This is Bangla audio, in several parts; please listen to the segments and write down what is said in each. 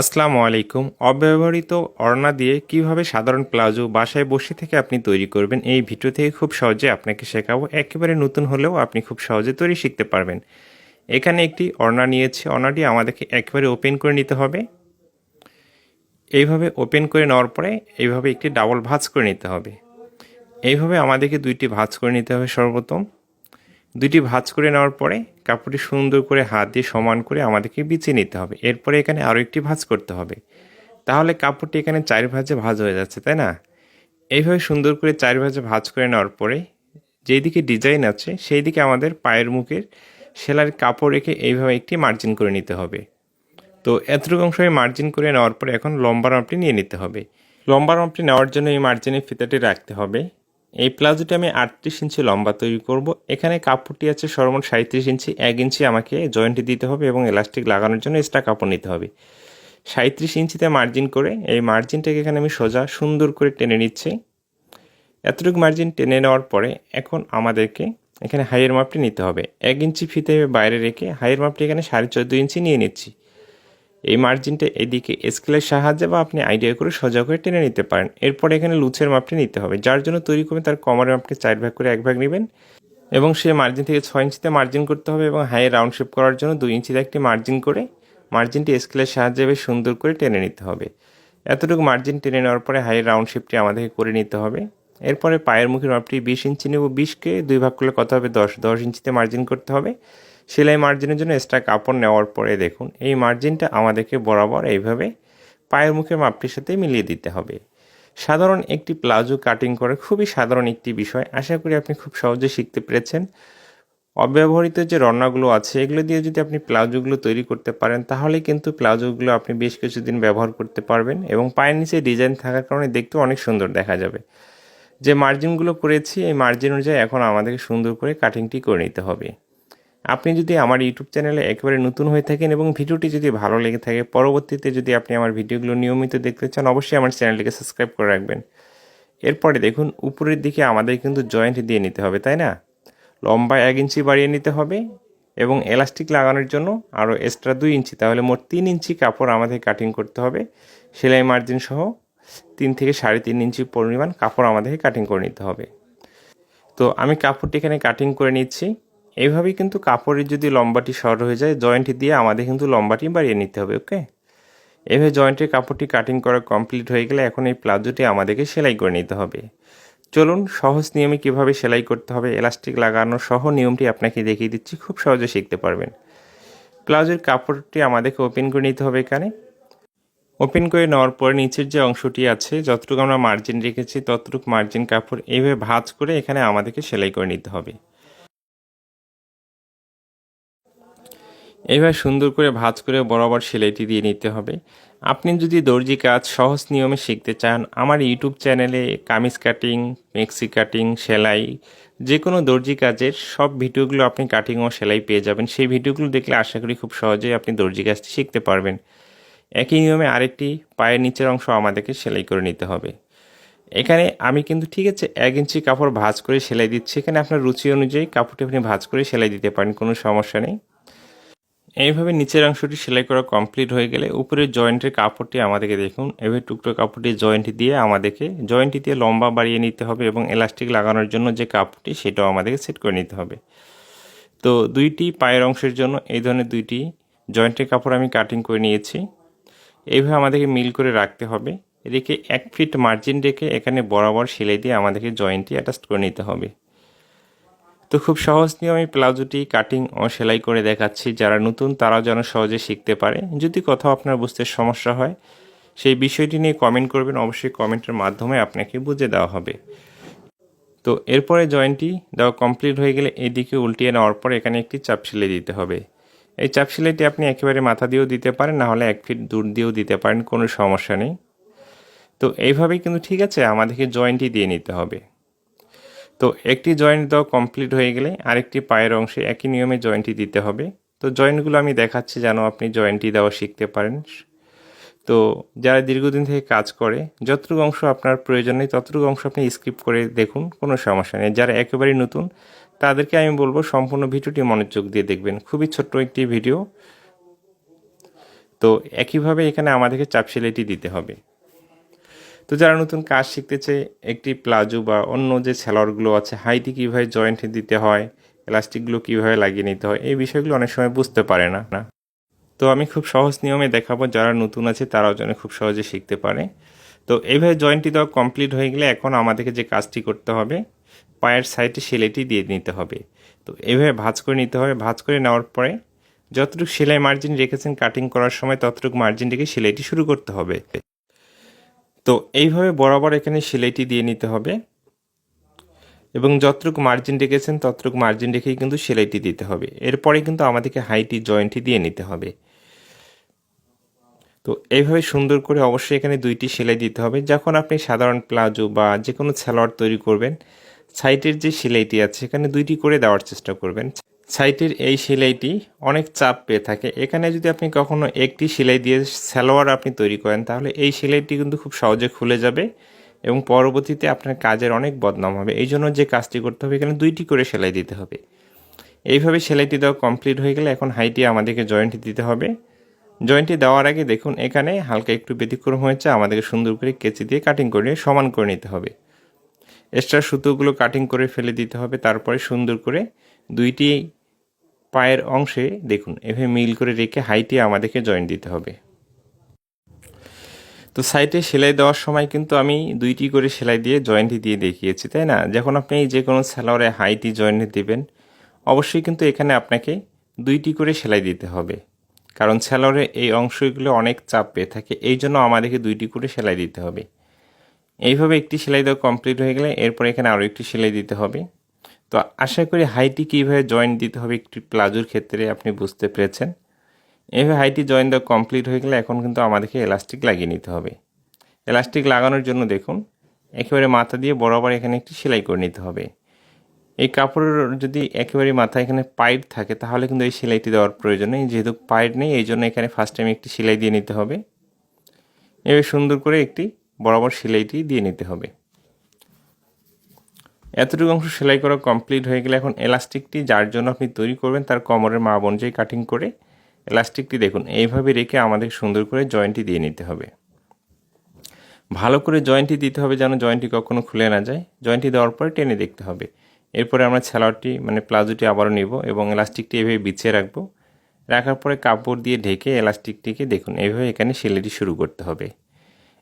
আসসালামু আলাইকুম। অব্যবহৃত ওড়না দিয়ে কীভাবে সাধারণ প্লাজো বাসায় বসে থেকে আপনি তৈরি করবেন এই ভিডিও থেকে খুব সহজে আপনাকে শেখাবো। একেবারে নতুন হলেও আপনি খুব সহজে তৈরি শিখতে পারবেন। এখানে একটি ওড়না নিয়েছি। ওড়নাটি আমাদেরকে একেবারে ওপেন করে নিতে হবে। এইভাবে ওপেন করে নেওয়ার পরে এইভাবে একটি ডাবল ভাঁজ করে নিতে হবে। এইভাবে আমাদেরকে দুইটি ভাঁজ করে নিতে হবে সর্বপ্রথম। দুইটি ভাঁজ করে নেওয়ার পরে কাপড়টি সুন্দর করে হাত দিয়ে সমান করে আমাদেরকে বিছিয়ে নিতে হবে। এরপরে এখানে আরও একটি ভাঁজ করতে হবে। তাহলে কাপড়টি এখানে চার ভাঁজে ভাঁজ হয়ে যাচ্ছে, তাই না? এইভাবে সুন্দর করে চার ভাঁজে ভাঁজ করে নেওয়ার পরে যেই দিকে ডিজাইন আছে সেই দিকে আমাদের পায়ের মুখের সেলার কাপড় রেখে এইভাবে একটি মার্জিন করে নিতে হবে। তো এতটুকু অংশ মার্জিন করে নেওয়ার পরে এখন লম্বা মাপটি নিয়ে নিতে হবে। লম্বা মাপটি নেওয়ার জন্য এই মার্জিনের ফিতাটি রাখতে হবে। এই প্লাজোটি আমি আটত্রিশ ইঞ্চি লম্বা তৈরি করব। এখানে কাপড়টি আছে সর্বমোট সাঁত্রিশ ইঞ্চি, এক ইঞ্চি আমাকে জয়েন্টে দিতে হবে এবং এলাস্টিক লাগানোর জন্য এক্সট্রা কাপড় নিতে হবে। সাঁত্রিশ ইঞ্চিতে মার্জিন করে, এই মার্জিনটাকে এখানে আমি সোজা সুন্দর করে টেনে নিচ্ছি। এতটুকু মার্জিন টেনে নেওয়ার পরে এখন আমাদেরকে এখানে হাইয়ের মাপটি নিতে হবে। এক ইঞ্চি ফিতে বাইরে রেখে হাইয়ের মাপটি এখানে সাড়ে চোদ্দ ইঞ্চি নিয়ে নিচ্ছি। এই মার্জিনটা এদিকে স্কেলের সাহায্যে বা আপনি আইডিয়া করে সোজা করে টেনে নিতে পারেন। এরপর এখানে লুচের মাপটি নিতে হবে। যার জন্য তৈরি করবেন তার কমারের মাপটি চার ভাগ করে এক ভাগ নেবেন এবং সে মার্জিন থেকে ছয় ইঞ্চিতে মার্জিন করতে হবে এবং হাইয়ের রাউন্ড শেপ করার জন্য দুই ইঞ্চিতে একটি মার্জিন করে মার্জিনটি স্কেলের সাহায্যে বেশ সুন্দর করে টেনে নিতে হবে। এতটুকু মার্জিন টেনে নেওয়ার পরে হাইয়ের রাউন্ড শেপটি আমাদেরকে করে নিতে হবে। এরপরে পায়ের মুখের মাপটি বিশ ইঞ্চি নেব বিশকে, দুই ভাগ করলে কত হবে? দশ। দশ ইঞ্চিতে মার্জিন করতে হবে। সেলাই মার্জিনের জন্য এক্সট্রা কাপড় নেওয়ার পরে দেখুন, এই মার্জিনটা আমাদেরকে বরাবর এইভাবে পায়ের মুখের মাপটির সাথে মিলিয়ে দিতে হবে। সাধারণ একটি প্লাজো কাটিং করে খুবই সাধারণ একটি বিষয়। আশা করি আপনি খুব সহজে শিখতে পেরেছেন। অব্যবহৃত যে রান্নাগুলো আছে, এগুলো দিয়ে যদি আপনি প্লাজোগুলো তৈরি করতে পারেন, তাহলে কিন্তু প্লাজোগুলো আপনি বেশ কিছুদিন ব্যবহার করতে পারবেন এবং পায়ের নিচে ডিজাইন থাকার কারণে দেখতেও অনেক সুন্দর দেখা যাবে। যে মার্জিনগুলো করেছি, এই মার্জিন অনুযায়ী এখন আমাদেরকে সুন্দর করে কাটিংটি করে নিতে হবে। আপনি যদি আমার ইউটিউব চ্যানেলে একেবারে নতুন হয়ে থাকেন এবং ভিডিওটি যদি ভালো লেগে থাকে, পরবর্তীতে যদি আপনি আমার ভিডিওগুলো নিয়মিত দেখতে চান, অবশ্যই আমার চ্যানেলটিকে সাবস্ক্রাইব করে রাখবেন। এরপরে দেখুন, উপরের দিকে আমাদের কিন্তু জয়েন্ট দিয়ে নিতে হবে, তাই না? লম্বা এক ইঞ্চি বাড়িয়ে নিতে হবে এবং এলাস্টিক লাগানোর জন্য আরও এক্সট্রা দুই ইঞ্চি, তাহলে মোট তিন ইঞ্চি কাপড় আমাদের কাটিং করতে হবে, সেলাই মার্জিন সহ। তিন থেকে সাড়ে তিন ইঞ্চি পরিমাণ কাপড় আমাদেরকে কাটিং করে নিতে হবে। তো আমি কাপড়টি এখানে কাটিং করে নিচ্ছি। এইভাবেই কিন্তু কাপড়ের যদি লম্বাটি শর্ট হয়ে যায় জয়েন্ট দিয়ে আমাদের কিন্তু লম্বাটি বাড়িয়ে নিতে হবে ওকে এভাবে জয়েন্টের কাপড়টি কাটিং করা কমপ্লিট হয়ে গেলে এখন এই প্লাজোটি আমাদেরকে সেলাই করে নিতে হবে। চলুন, সহজ নিয়মে কীভাবে সেলাই করতে হবে এলাস্টিক লাগানো সহ নিয়মটি আপনাকে দেখিয়ে দিচ্ছি, খুব সহজে শিখতে পারবেন। প্লাজোর কাপড়টি আমাদেরকে ওপেন করে নিতে হবে এখানে। ওপেন করে নেওয়ার পর নিচের যে অংশটি আছে, যতটুকু আমরা মার্জিন রেখেছি, ততটুকু মার্জিন কাপড় এইভাবে ভাঁজ করে এখানে আমাদেরকে সেলাই করে নিতে হবে। এইভাবে সুন্দর করে ভাঁজ করে বরাবর সেলাইটি দিয়ে নিতে হবে। আপনি যদি দর্জি কাজ সহজ নিয়মে শিখতে চান, আমার ইউটিউব চ্যানেলে কামিজ কাটিং মেক্সি কাটিং সেলাই যে কোনো দর্জি কাজের সব ভিডিওগুলো আপনি কাটিং ও সেলাই পেয়ে যাবেন। সেই ভিডিওগুলো দেখলে আশা করি খুব সহজেই আপনি দর্জি কাজটি শিখতে পারবেন। একই নিয়মে আরেকটি পায়ের নিচের অংশ আমাদেরকে সেলাই করে নিতে হবে। এখানে আমি কিন্তু ঠিক আছে এক ইঞ্চি কাপড় ভাঁজ করে সেলাই দিচ্ছি। এখানে আপনার রুচি অনুযায়ী কাপড়টি আপনি ভাঁজ করে সেলাই দিতে পারেন, কোনো সমস্যা নেই। এইভাবে নিচের অংশটি সেলাই করা কমপ্লিট হয়ে গেলে উপরের জয়েন্টের কাপড়টি আমাদেরকে দেখুন। এভাবে টুকরো কাপড়টি জয়েন্ট দিয়ে আমাদেরকে জয়েন্টটি দিয়ে লম্বা বাড়িয়ে নিতে হবে এবং এলাস্টিক লাগানোর জন্য যে কাপড়টি সেটাও আমাদেরকে সেট করে নিতে হবে। তো দুইটি পায়ের অংশের জন্য এই ধরনের দুইটি জয়েন্টের কাপড় আমি কাটিং করে নিয়েছি। এইভাবে আমাদেরকে মিল করে রাখতে হবে। রেখে এক ফিট মার্জিন রেখে এখানে বরাবর সেলাই দিয়ে আমাদেরকে জয়েন্টটি অ্যাটাচ করে নিতে হবে। তো খুব সহজ নিয়ে আমি প্লাজোটি কাটিং ও সেলাই করে দেখাচ্ছি। যারা নতুন, তারাও যেন সহজে শিখতে পারে। যদি কোথাও আপনার বুঝতে সমস্যা হয়, সেই বিষয়টি নিয়ে কমেন্ট করবেন। অবশ্যই কমেন্টের মাধ্যমে আপনাকে বুঝে দেওয়া হবে। তো এরপরে জয়েন্টটি দেওয়া কমপ্লিট হয়ে গেলে এদিকে উল্টিয়ে নেওয়ার পর এখানে একটি চাপ সেলাই দিতে হবে। এই চাপ আপনি একেবারে মাথা দিয়েও দিতে পারেন, না হলে এক ফিট দূর দিয়েও দিতে পারেন, কোনো সমস্যা নেই। তো এইভাবেই কিন্তু ঠিক আছে, আমাদেরকে জয়েন্টই দিয়ে নিতে হবে। তো একটি জয়েন্ট দেওয়া কমপ্লিট হয়ে গেলে আরেকটি পায়ের অংশে একই নিয়মে জয়েন্টটি দিতে হবে। তো জয়েন্টগুলো আমি দেখাচ্ছি যেন আপনি জয়েন্টটি দেওয়া শিখতে পারেন। তো যারা দীর্ঘদিন থেকে কাজ করে, যতটুকু অংশ আপনার প্রয়োজন নেই, ততটুকু অংশ আপনি স্কিপ করে দেখুন, কোনো সমস্যা নেই। যারা একেবারেই নতুন তাদেরকে আমি বলব সম্পূর্ণ ভিডিওটি মনোযোগ দিয়ে দেখবেন। খুবই ছোট্ট একটি ভিডিও। তো একইভাবে এখানে আমাদেরকে চাপ সেলাইটি দিতে হবে। তো যারা নতুন কাজ শিখতেছে একটি প্লাজো বা অন্য যে সেলরগুলো আছে, হাইটি কীভাবে জয়েন্ট দিতে হয়, এলাস্টিকগুলো কীভাবে লাগিয়ে নিতে হয়, এই বিষয়গুলো অনেক সময় বুঝতে পারে না। না তো আমি খুব সহজ নিয়মে দেখাবো, যারা নতুন আছে তারাও যেন খুব সহজে শিখতে পারে। তো এইভাবে জয়েন্টটি দেওয়া কমপ্লিট হয়ে গেলে এখন আমাদেরকে যে কাজটি করতে হবে পায়ের সাইডে সেলাইটি দিয়ে নিতে হবে। তো এইভাবে ভাঁজ করে নিতে হবে। ভাঁজ করে নেওয়ার পরে যতটুকু সেলাই মার্জিন রেখেছেন কাটিং করার সময় ততটুকু মার্জিন রেখে সেলাইটি শুরু করতে হবে। তো এইভাবে বরাবর এখানে সেলাইটি দিয়ে নিতে হবে। এবং যতটুকু মার্জিন রেখেছেন ততটুকু মার্জিন রেখেই কিন্তু সেলাইটি দিতে হবে। এরপরে কিন্তু আমাদেরকে হাইটি, জয়েন্টটি দিয়ে নিতে হবে। তো এইভাবে সুন্দর করে অবশ্যই এখানে দুইটি সেলাই দিতে হবে। যখন আপনি সাধারণ প্লাজো বা যে কোনো সালোয়ার তৈরি করবেন সাইটের যে সেলাইটি আছে এখানে দুইটি করে দেওয়ার চেষ্টা করবেন। সাইটের এই সেলাইটি অনেক চাপ পেয়ে থাকে। এখানে যদি আপনি কখনো একটি সেলাই দিয়ে সালোয়ার আপনি তৈরি করেন, তাহলে এই সেলাইটি কিন্তু খুব সহজে খুলে যাবে এবং পরবর্তীতে আপনার কাজের অনেক বদনাম হবে। এই জন্য যে কাজটি করতে হবে, এখানে দুইটি করে সেলাই দিতে হবে। এইভাবে সেলাইটি দেওয়া কমপ্লিট হয়ে গেলে এখন হাইটি আমাদেরকে জয়েন্ট দিতে হবে। জয়েন্টটি দেওয়ার আগে দেখুন, এখানে হালকা একটু ব্যতিক্রম হয়েছে। আমাদেরকে সুন্দর করে কেচি দিয়ে কাটিং করে সমান করে নিতে হবে। এক্সট্রা সুতোগুলো কাটিং করে ফেলে দিতে হবে, তারপরে সুন্দর করে দুইটি পায়ের অংশে দেখুন, এভাবে মিল করে রেখে হাইটি আমাদেরকে জয়েন্ট দিতে হবে। তো সাইডে সেলাই দেওয়ার সময় কিন্তু আমি দুইটি করে সেলাই দিয়ে জয়েন্টটি দিয়ে দেখিয়েছি, তাই না? যখন আপনি যে কোনো সালোয়ারে হাইটি জয়েন্ট দেবেন, অবশ্যই কিন্তু এখানে আপনাকে দুইটি করে সেলাই দিতে হবে। কারণ সেলোয়ারে এই অংশগুলো অনেক চাপ পেয়ে থাকে, এই জন্য আমাদেরকে দুইটি করে সেলাই দিতে হবে। এইভাবে একটি সেলাই দেওয়া কমপ্লিট হয়ে গেলে এরপর এখানে আরও একটি সেলাই দিতে হবে। তো আশা করি হাইটি কীভাবে জয়েন্ট দিতে হবে একটি প্লাজোর ক্ষেত্রে, আপনি বুঝতে পেরেছেন। এইভাবে হাইটি জয়েন্ট দেওয়া কমপ্লিট হয়ে গেলে এখন কিন্তু আমাদেরকে এলাস্টিক লাগিয়ে নিতে হবে। এলাস্টিক লাগানোর জন্য দেখুন, একেবারে মাথা দিয়ে বরাবর এখানে একটি সেলাই করে নিতে হবে। এই কাপড়ের যদি একেবারে মাথায় এখানে পাইপ থাকে, তাহলে কিন্তু এই সেলাইটি দেওয়ার প্রয়োজন নেই। যেহেতু পাইপ নেই, এই জন্য এখানে ফার্স্ট টাইম একটি সেলাই দিয়ে নিতে হবে। এভাবে সুন্দর করে একটি বরাবর সেলাইটি দিয়ে নিতে হবে। এতটুকু অংশ সেলাই করা কমপ্লিট হয়ে গেলে এখন এলাস্টিকটি যার জন্য আপনি তৈরি করবেন তার কোমরের মাপ অনুযায়ী কাটিং করে এলাস্টিকটি দেখুন, এইভাবে রেখে আমাদের সুন্দর করে জয়েন্টটি দিয়ে নিতে হবে। ভালো করে জয়েন্টটি দিতে হবে যেন জয়েন্টটি কখনো খুলে না যায়। জয়েন্টটি দেওয়ার পরে টেনে দেখতে হবে। এরপরে আমরা ছালোয়ারটি মানে প্লাজোটি আবারও নিব এবং এলাস্টিকটি এভাবে বিছিয়ে রাখব। রাখার পরে কাপড় দিয়ে ঢেকে এলাস্টিকটিকে দেখুন, এইভাবে এখানে সেলাইটি শুরু করতে হবে।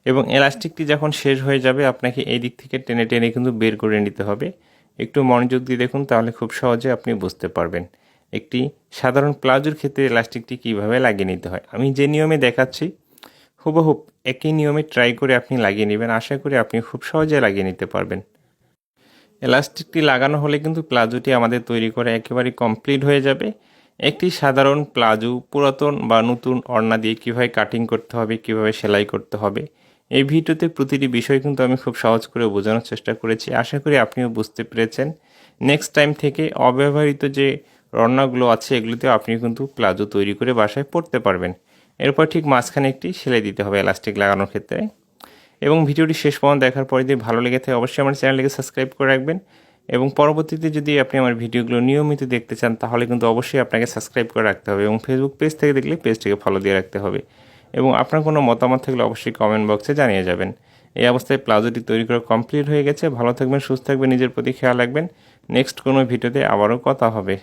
এবং এলাস্টিকটি যখন শেষ হয়ে যাবে, আপনাকে এই দিক থেকে টেনে টেনে কিন্তু বের করে নিতে হবে। একটু মনোযোগ দিয়ে দেখুন, তাহলে খুব সহজে আপনি বুঝতে পারবেন। একটি সাধারণ প্লাজোর ক্ষেত্রে এলাস্টিকটি কীভাবে লাগিয়ে নিতে হয়? আমি যে নিয়মে দেখাচ্ছি হুবহুব একই নিয়মে ট্রাই করে আপনি লাগিয়ে নেবেন। আশা করি আপনি খুব সহজে লাগিয়ে নিতে পারবেন। এলাস্টিকটি লাগানো হলে কিন্তু প্লাজোটি আমাদের তৈরি করে একেবারে কমপ্লিট হয়ে যাবে। একটি সাধারণ প্লাজো, পুরাতন বা নতুন ওড়না দিয়ে কীভাবে কাটিং করতে হবে, কীভাবে সেলাই করতে হবে এই ভিডিওতে প্রতিটি বিষয় কিন্তু আমি খুব সহজ করে বোঝানোর চেষ্টা করেছি। আশা করি আপনিও বুঝতে পেরেছেন। নেক্সট টাইম থেকে অব্যবহৃত যে রান্নাগুলো আছে, এগুলোতেও আপনি কিন্তু প্লাজো তৈরি করে বাসায় পড়তে পারবেন। এরপর ঠিক মাঝখানে একটি সেলাই দিতে হবে এলাস্টিক লাগানোর ক্ষেত্রে। এবং ভিডিওটি শেষ পর্যন্ত দেখার পরে যদি ভালো লেগে থাকে, অবশ্যই আমার চ্যানেলটিকে সাবস্ক্রাইব করে রাখবেন। এবং পরবর্তীতে যদি আপনি আমার ভিডিওগুলো নিয়মিত দেখতে চান, তাহলে কিন্তু অবশ্যই আপনাকে সাবস্ক্রাইব করে রাখতে হবে এবং ফেসবুক পেজ থেকে দেখলে পেজটিকে ফলো দিয়ে রাখতে হবে। এবং আপনার কোনো মতামত থাকলে অবশ্যই কমেন্ট বক্সে জানিয়ে যাবেন। এই অবস্থায় প্লাজোটি তৈরি করা কমপ্লিট হয়ে গেছে। ভালো থাকবেন, সুস্থ থাকবেন, নিজের প্রতি খেয়াল রাখবেন। নেক্সট কোনো ভিডিওতে আবারও কথা হবে।